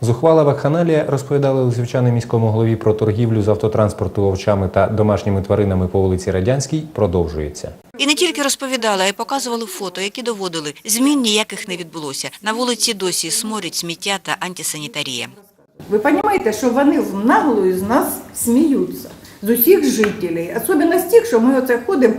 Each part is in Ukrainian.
Зухвала вакханалія розповідали лисівчани міському голові про торгівлю з автотранспорту овчами та домашніми тваринами по вулиці Радянській продовжується. І не тільки розповідали, а й показували фото, які доводили. Змін ніяких не відбулося. На вулиці досі сморід, сміття та антисанітарія. Ви розумієте, що вони в наглою з нас сміються, з усіх жителів. Особливо з тих, що ми оце ходимо,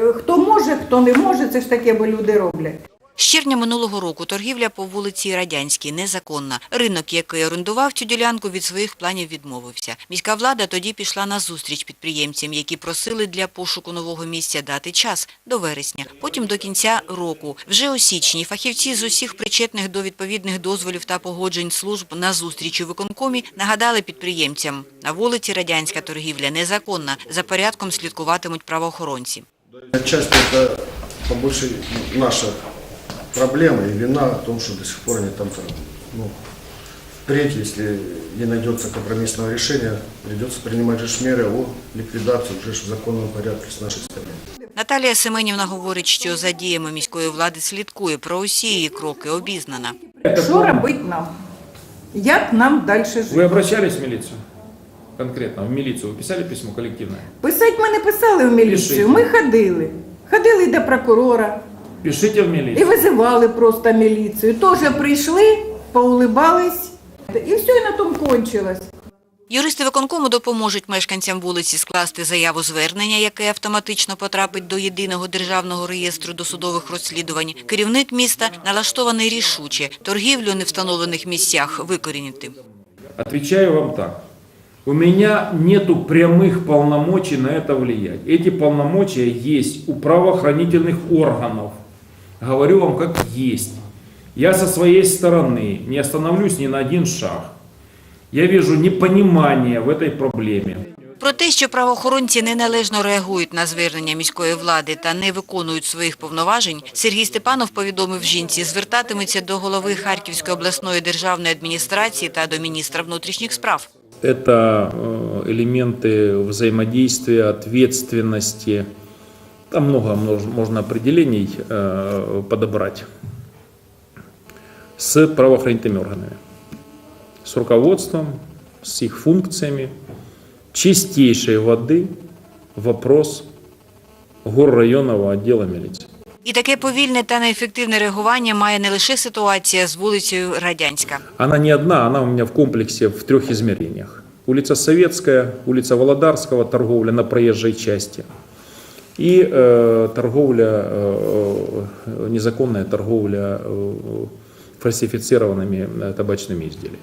е, хто може, хто не може, це ж таке, бо люди роблять. З червня минулого року торгівля по вулиці Радянській незаконна. Ринок, який орендував цю ділянку, від своїх планів відмовився. Міська влада тоді пішла на зустріч підприємцям, які просили для пошуку нового місця дати час до вересня, потім до кінця року. Вже у січні фахівці з усіх причетних до відповідних дозволів та погоджень служб на зустрічі у виконкомі нагадали підприємцям. На вулиці Радянська торгівля незаконна. За порядком слідкуватимуть правоохоронці. Отчасти это по большей наша проблема и вина в том, что до сих пор они там, ну, впредь, если не найдется компромиссного решения, придется принимать же ж меры о ликвидации уже ж в законном порядке с нашей стороны. Наталія Семенівна говорить, що за діями міської влади слідкує про усі її кроки, обізнана. Що робити нам? Як нам далі Вы жити? обращались в милицию? Конкретно, в милицию. Вы писали письмо коллективное? Писати ми не писали в міліцію, ми ходили. Ходили і до прокурора, Пишите в і милицию. визивали просто міліцію. Теж прийшли, поулибались, і все, і на тому кончилось. Юристи виконкому допоможуть мешканцям вулиці скласти заяву звернення, яке автоматично потрапить до єдиного державного реєстру досудових розслідувань. Керівник міста налаштований рішуче торгівлю у невстановлених місцях викорінити. Отвечаю вам так. У меня нету прямых полномочий на это влиять. Эти полномочия есть у правоохранительных органов. Говорю вам как есть. Я со своей стороны не остановлюсь ни на один шаг. Я вижу непонимание в этой проблеме. Про те, що правоохоронці неналежно реагують на звернення міської влади та не виконують своїх повноважень, Сергій Степанов повідомив жінці, звертатиметься до голови Харківської обласної державної адміністрації та до міністра внутрішніх справ. Это э, элементы взаимодействия, ответственности. Там много мно- можно определений э, подобрать с правоохранительными органами, с руководством, с их функциями. Чистейшей воды вопрос горрайонного отдела милиции. І таке повільне та неефективне реагування має не лише ситуація з вулицею Радянська. Она не одна, она у меня в комплексе в трех измерениях. Улица Советская, улица Володарского, торговля на проезжей части. И э, торговля, э, незаконная торговля э, фальсифицированными э, табачными изделиями.